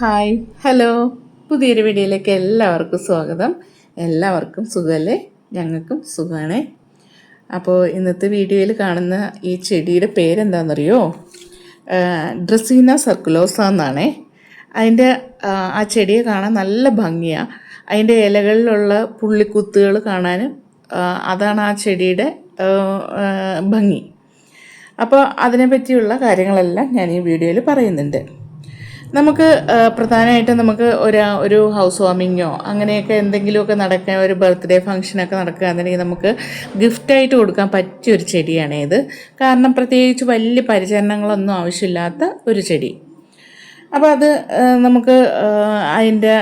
Hi hello. പുതിയൊരു വീഡിയോയിലേക്ക് എല്ലാവർക്കും സ്വാഗതം. എല്ലാവർക്കും സുഖമല്ലേ ഞങ്ങൾക്കും സുഖമാണേ അപ്പോൾ ഇന്നത്തെ വീഡിയോയിൽ കാണുന്ന ഈ ചെടിയുടെ പേരെന്താണെന്നറിയോ? ഡ്രസീന സർക്കുലോസ എന്നാണേ. അതിന്റെ ആ, ചെടിയെ കാണാൻ നല്ല ഭംഗിയാണ് അതിന്റെ ഇലകളിലുള്ള പുള്ളിക്കുത്തുകൾ കാണാനും അതാണ് ആ ചെടിയുടെ ഭംഗി. അപ്പോൾ അതിനെപ്പറ്റിയുള്ള കാര്യങ്ങളെല്ലാം ഞാൻ ഈ വീഡിയോയിൽ പറയുന്നുണ്ട്. നമുക്ക് പ്രധാനമായിട്ടും നമുക്ക് ഒരു ഒരു ഹൗസ് വാമിങ്ങോ അങ്ങനെയൊക്കെ എന്തെങ്കിലുമൊക്കെ നടക്കാൻ ഒരു ബർത്ത്ഡേ ഫംഗ്ഷനൊക്കെ നടക്കുകയാണെന്നുണ്ടെങ്കിൽ നമുക്ക് ഗിഫ്റ്റായിട്ട് കൊടുക്കാൻ പറ്റിയ ഒരു ചെടിയാണ് ഇത്. കാരണം പ്രത്യേകിച്ച് വലിയ പരിചരണങ്ങളൊന്നും ആവശ്യമില്ലാത്ത ഒരു ചെടി. അപ്പോൾ അത് നമുക്ക് അതിന്റെ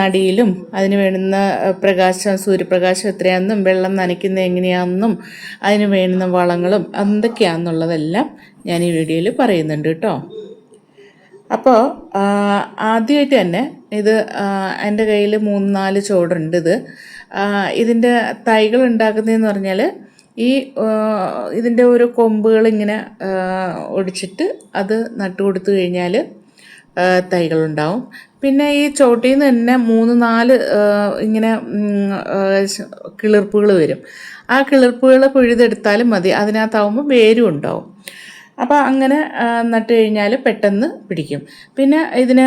നടിയിലും അതിന് വേണ്ടുന്ന പ്രകാശം സൂര്യപ്രകാശം എത്രയാണെന്നും വെള്ളം നനയ്ക്കുന്നത് എങ്ങനെയാണെന്നും അതിന് വേണ്ടുന്ന വളങ്ങളും എന്തൊക്കെയാണെന്നുള്ളതെല്ലാം ഞാൻ ഈ വീഡിയോയിൽ പറയുന്നുണ്ട് കേട്ടോ. അപ്പോൾ ആദ്യമായിട്ട് തന്നെ ഇത് എന്റെ കയ്യിൽ മൂന്ന് നാല് ചോടുണ്ട് ഇത്. ഇതിന്റെ തൈകൾ ഉണ്ടാക്കുന്നതെന്ന് പറഞ്ഞാൽ ഈ ഇതിന്റെ ഓരോ കൊമ്പുകൾ ഇങ്ങനെ ഒടിച്ചിട്ട് അത് നട്ടു കൊടുത്തു കഴിഞ്ഞാൽ തൈകളുണ്ടാവും. പിന്നെ ഈ ചോട്ടിൽ നിന്ന് തന്നെ മൂന്ന് നാല് ഇങ്ങനെ കിളിർപ്പുകൾ വരും. ആ കിളിർപ്പുകൾ പിഴുതെടുത്താലും മതി. അതിനകത്താവുമ്പോൾ വേരും ഉണ്ടാവും. അപ്പോൾ അങ്ങനെ നട്ടു കഴിഞ്ഞാൽ പെട്ടെന്ന് പിടിക്കും. പിന്നെ ഇതിന്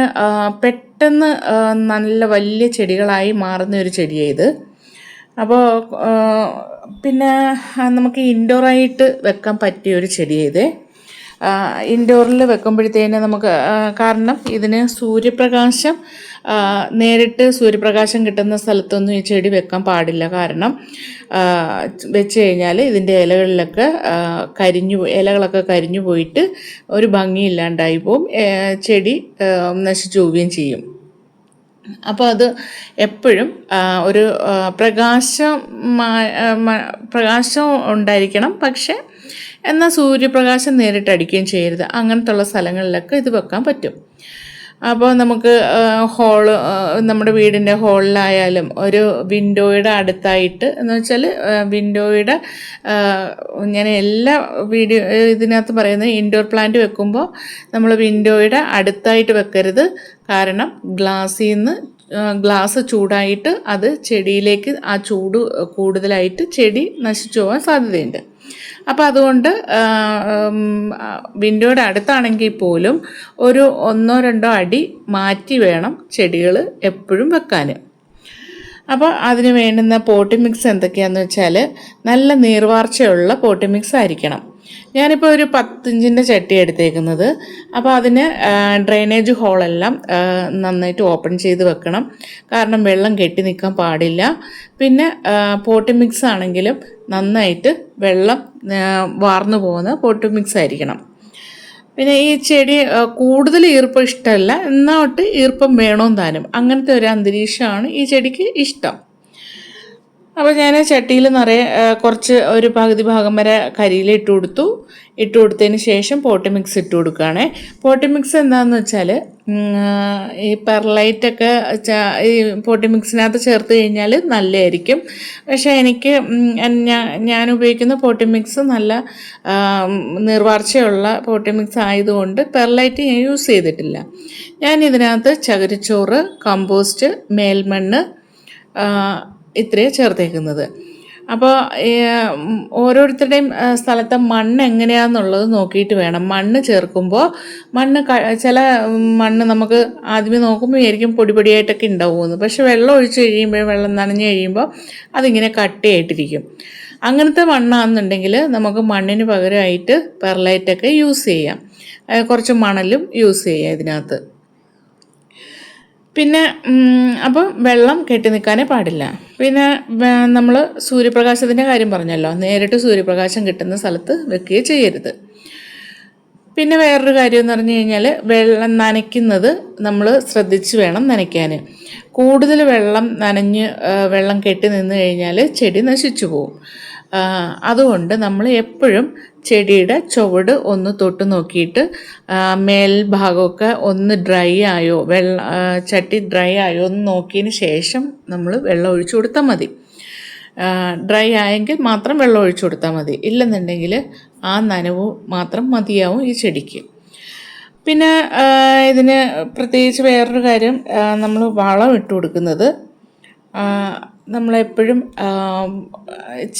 പെട്ടെന്ന് നല്ല വലിയ ചെടികളായി മാറുന്ന ഒരു ചെടിയാണ് ഇത്. അപ്പോൾ പിന്നെ നമുക്ക് ഇൻഡോറായിട്ട് വെക്കാൻ പറ്റിയ ഒരു ചെടിയാണ് ഇത്. ഇൻഡോറിൽ വെക്കുമ്പോഴത്തേന് നമുക്ക് കാരണം ഇതിന് സൂര്യപ്രകാശം നേരിട്ട് സൂര്യപ്രകാശം കിട്ടുന്ന സ്ഥലത്തൊന്നും ഈ ചെടി വെക്കാൻ പാടില്ല. കാരണം വെച്ച് കഴിഞ്ഞാൽ ഇതിന്റെ ഇലകളിലൊക്കെ കരിഞ്ഞു ഇലകളൊക്കെ കരിഞ്ഞു പോയിട്ട് ഒരു ഭംഗിയില്ലാണ്ടായി പോവും. ചെടി നശിച്ചു പോവുകയും ചെയ്യും. അപ്പോൾ അത് എപ്പോഴും ഒരു പ്രകാശം പ്രകാശം ഉണ്ടായിരിക്കണം. പക്ഷേ എന്നാൽ സൂര്യപ്രകാശം നേരിട്ട് അടിക്കുകയും ചെയ്യരുത്. അങ്ങനത്തെ ഉള്ള സ്ഥലങ്ങളിലൊക്കെ ഇത് വെക്കാൻ പറ്റും. അപ്പോൾ നമുക്ക് ഹോൾ നമ്മുടെ വീടിന്റെ ഹോളിലായാലും ഒരു വിൻഡോയുടെ അടുത്തായിട്ട് എന്ന് വെച്ചാൽ വിൻഡോയുടെ ഞാൻ എല്ലാ വീഡിയോ ഇതിനകത്ത് പറയുന്നത് ഇൻഡോർ പ്ലാന്റ് വെക്കുമ്പോൾ നമ്മൾ വിൻഡോയുടെ അടുത്തായിട്ട് വെക്കരുത്. കാരണം ഗ്ലാസ്സിൽ നിന്ന് ഗ്ലാസ് ചൂടായിട്ട് അത് ചെടിയിലേക്ക് ആ ചൂട് കൂടുതലായിട്ട് ചെടി നശിച്ചു പോകാൻ സാധ്യതയുണ്ട്. അപ്പോൾ അതുകൊണ്ട് വിൻഡോയുടെ അടുത്താണെങ്കിൽ പോലും ഒരു ഒന്നോ രണ്ടോ അടി മാറ്റി വേണം ചെടികൾ എപ്പോഴും വെക്കാൻ. അപ്പോൾ അതിന് വേണ്ടുന്ന പോട്ടി മിക്സ് എന്തൊക്കെയാണെന്ന് വെച്ചാൽ നല്ല നീർവാർച്ചയുള്ള പോട്ടി മിക്സ് ആയിരിക്കണം. ഞാനിപ്പോൾ ഒരു പത്തിഞ്ചിന്റെ ചട്ടി എടുത്തേക്കുന്നത്. അപ്പോൾ അതിന് ഡ്രെയിനേജ് ഹോളെല്ലാം നന്നായിട്ട് ഓപ്പൺ ചെയ്ത് വെക്കണം. കാരണം വെള്ളം കെട്ടി നിൽക്കാൻ പാടില്ല. പിന്നെ പോട്ടി മിക്സ് ആണെങ്കിലും നന്നായിട്ട് വെള്ളം വാർന്നു പോകുന്ന പോട്ടി മിക്സ് ആയിരിക്കണം. പിന്നെ ഈ ചെടി കൂടുതൽ ഈർപ്പം ഇഷ്ടമല്ല. എന്നോട്ട് ഈർപ്പം വേണമെന്ന് താനും. അങ്ങനത്തെ ഒരു അന്തരീക്ഷമാണ് ഈ ചെടിക്ക് ഇഷ്ടം. അപ്പോൾ ഞാൻ ചട്ടിയിൽ നിറയെ കുറച്ച് ഒരു പകുതി ഭാഗം വരെ കരിയിൽ ഇട്ട് കൊടുത്തു. ഇട്ട് കൊടുത്തതിന് ശേഷം പോട്ടി മിക്സ് ഇട്ട് കൊടുക്കുകയാണേ. പോട്ടി മിക്സ് എന്താണെന്ന് വെച്ചാൽ ഈ പെർലൈറ്റൊക്കെ ഈ പോട്ടി മിക്സിനകത്ത് ചേർത്ത് കഴിഞ്ഞാൽ നല്ലതായിരിക്കും. പക്ഷേ എനിക്ക് ഞാൻ ഉപയോഗിക്കുന്ന പോട്ടി മിക്സ് നല്ല നിർവാർച്ചയുള്ള പോട്ടി മിക്സ് ആയതുകൊണ്ട് പെർലൈറ്റ് ഞാൻ യൂസ് ചെയ്തിട്ടില്ല. ഞാൻ ഇതിനകത്ത് ചകിരിച്ചോറ് കമ്പോസ്റ്റ് മേൽമണ്ണ് ഇത്രയും ചേർത്തേക്കുന്നത്. അപ്പോൾ ഓരോരുത്തരുടെയും സ്ഥലത്തെ മണ്ണ് എങ്ങനെയാണെന്നുള്ളത് നോക്കിയിട്ട് വേണം. മണ്ണ് ചേർക്കുമ്പോൾ മണ്ണ് ചില മണ്ണ് നമുക്ക് ആദ്യമേ നോക്കുമ്പോൾ ആയിരിക്കും പൊടിപൊടിയായിട്ടൊക്കെ ഉണ്ടാവുമെന്ന് പക്ഷെ വെള്ളം ഒഴിച്ച് കഴിയുമ്പോൾ വെള്ളം നനഞ്ഞ് കഴിയുമ്പോൾ അതിങ്ങനെ കട്ടയായിട്ടിരിക്കും. അങ്ങനത്തെ മണ്ണാണെന്നുണ്ടെങ്കിൽ നമുക്ക് മണ്ണിന് പകരമായിട്ട് പെർലൈറ്റൊക്കെ യൂസ് ചെയ്യാം. കുറച്ച് മണലും യൂസ് ചെയ്യാം ഇതിനകത്ത്. പിന്നെ അപ്പം വെള്ളം കെട്ടി നിൽക്കാനേ പാടില്ല. പിന്നെ നമ്മൾ സൂര്യപ്രകാശത്തിന്റെ കാര്യം പറഞ്ഞല്ലോ. നേരിട്ട് സൂര്യപ്രകാശം കിട്ടുന്ന സ്ഥലത്ത് വെക്കുകയോ ചെയ്യരുത്. പിന്നെ വേറൊരു കാര്യം എന്ന് പറഞ്ഞു കഴിഞ്ഞാൽ വെള്ളം നനയ്ക്കുന്നത് നമ്മൾ ശ്രദ്ധിച്ച് വേണം നനയ്ക്കാൻ കൂടുതൽ വെള്ളം നനഞ്ഞ് വെള്ളം കെട്ടി നിന്ന് കഴിഞ്ഞാൽ ചെടി നശിച്ചു പോകും അതുകൊണ്ട് നമ്മൾ എപ്പോഴും ചെടിയുടെ ചുവട് ഒന്ന് തൊട്ട് നോക്കിയിട്ട് മേൽഭാഗമൊക്കെ ഒന്ന് ഡ്രൈ ആയോ വെള്ള ചട്ടി ഡ്രൈ ആയോ എന്ന് നോക്കിയതിന് ശേഷം നമ്മൾ വെള്ളം ഒഴിച്ചു കൊടുത്താൽ മതി. ഡ്രൈ ആയെങ്കിൽ മാത്രം വെള്ളം ഒഴിച്ചു കൊടുത്താൽ മതി. ഇല്ലെന്നുണ്ടെങ്കിൽ ആ നനവ് മാത്രം മതിയാവും ഈ ചെടിക്ക്. പിന്നെ ഇതിന് പ്രത്യേകിച്ച് വേറൊരു കാര്യം നമ്മൾ വളം ഇട്ട് കൊടുക്കുന്നത് നമ്മളെപ്പോഴും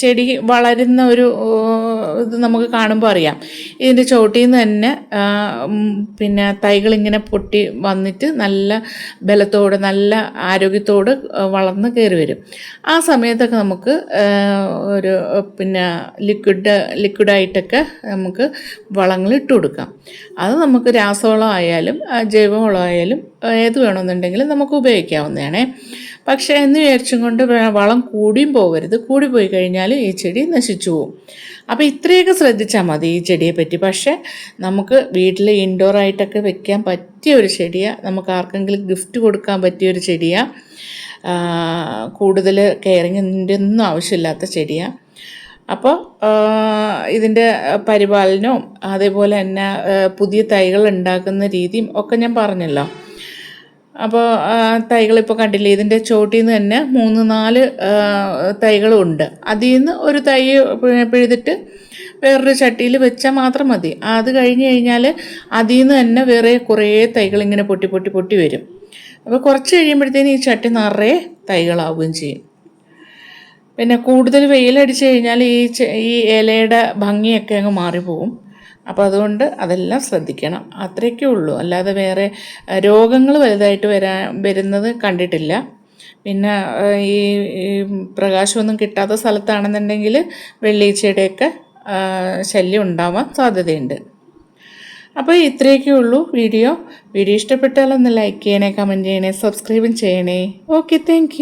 ചെടി വളരുന്ന ഒരു ഇത് നമുക്ക് കാണുമ്പോൾ അറിയാം. ഇതിന്റെ ചോട്ടിൽ നിന്ന് തന്നെ പിന്നെ തൈകൾ ഇങ്ങനെ പൊട്ടി വന്നിട്ട് നല്ല ബലത്തോടെ നല്ല ആരോഗ്യത്തോട് വളർന്ന് കയറി വരും. ആ സമയത്തൊക്കെ നമുക്ക് ഒരു പിന്നെ ലിക്വിഡ് ലിക്വിഡായിട്ടൊക്കെ നമുക്ക് വളങ്ങൾ ഇട്ട് കൊടുക്കാം. അത് നമുക്ക് രാസവളം ആയാലും ആ, ജൈവവളം ആയാലും ഏത് വേണമെന്നുണ്ടെങ്കിലും നമുക്ക് ഉപയോഗിക്കാവുന്നതാണേ. പക്ഷേ എന്ന് വിചാരിച്ചും കൊണ്ട് വളം കൂടിയും പോകരുത്. കൂടി പോയി കഴിഞ്ഞാൽ ഈ ചെടി നശിച്ചു പോകും. അപ്പോൾ ഇത്രയൊക്കെ ശ്രദ്ധിച്ചാൽ മതി ഈ ചെടിയെ പറ്റി. പക്ഷേ നമുക്ക് വീട്ടിൽ ഇൻഡോർ ആയിട്ടൊക്കെ വെക്കാൻ പറ്റിയ ഒരു ചെടിയാണ് നമുക്ക് ആർക്കെങ്കിലും ഗിഫ്റ്റ് കൊടുക്കാൻ പറ്റിയ ഒരു ചെടിയാണ് കൂടുതൽ കെയറിങ്ങിന്റെ ഒന്നും ആവശ്യമില്ലാത്ത ചെടിയാണ് അപ്പോൾ ഇതിന്റെ പരിപാലനവും അതേപോലെ തന്നെ പുതിയ തൈകൾ ഉണ്ടാക്കുന്ന രീതിയും ഒക്കെ ഞാൻ പറഞ്ഞല്ലോ. അപ്പോൾ തൈകളിപ്പോൾ കണ്ടില്ലേ ഇതിന്റെ ചോട്ടിൽ നിന്ന് തന്നെ മൂന്ന് നാല് തൈകളും തൈകളുണ്ട്. അതിൽ നിന്ന് ഒരു തൈ പിഴുതിട്ട് വേറൊരു ചട്ടിയിൽ വെച്ചാൽ മാത്രം മതി. അത് കഴിഞ്ഞ് കഴിഞ്ഞാൽ അതിൽ നിന്ന് തന്നെ വേറെ കുറേ തൈകൾ ഇങ്ങനെ പൊട്ടി പൊട്ടി പൊട്ടി വരും. അപ്പോൾ കുറച്ച് കഴിയുമ്പോഴത്തേന് ഈ ചട്ടി നിറയെ തൈകളാവുകയും ചെയ്യും. പിന്നെ കൂടുതൽ വെയിലടിച്ച് കഴിഞ്ഞാൽ ഈ ഈ ഇലയുടെ ഭംഗിയൊക്കെ അങ്ങ് മാറിപ്പോവും അപ്പോൾ അതുകൊണ്ട് അതെല്ലാം ശ്രദ്ധിക്കണം. അത്രയൊക്കെ ഉള്ളൂ. അല്ലാതെ വേറെ രോഗങ്ങൾ വലുതായിട്ട് വരാൻ വരുന്നത് കണ്ടിട്ടില്ല. പിന്നെ ഈ പ്രകാശമൊന്നും കിട്ടാത്ത സ്ഥലത്താണെന്നുണ്ടെങ്കിൽ വെള്ളീച്ചയുടെയൊക്കെ ശല്യം ഉണ്ടാവാൻ സാധ്യതയുണ്ട്. അപ്പോൾ ഇത്രയൊക്കെ ഉള്ളൂ വീഡിയോ. വീഡിയോ ഇഷ്ടപ്പെട്ടാൽ ഒന്ന് ലൈക്ക് ചെയ്യണേ കമന്റ് ചെയ്യണേ സബ്സ്ക്രൈബും ചെയ്യണേ. Okay thank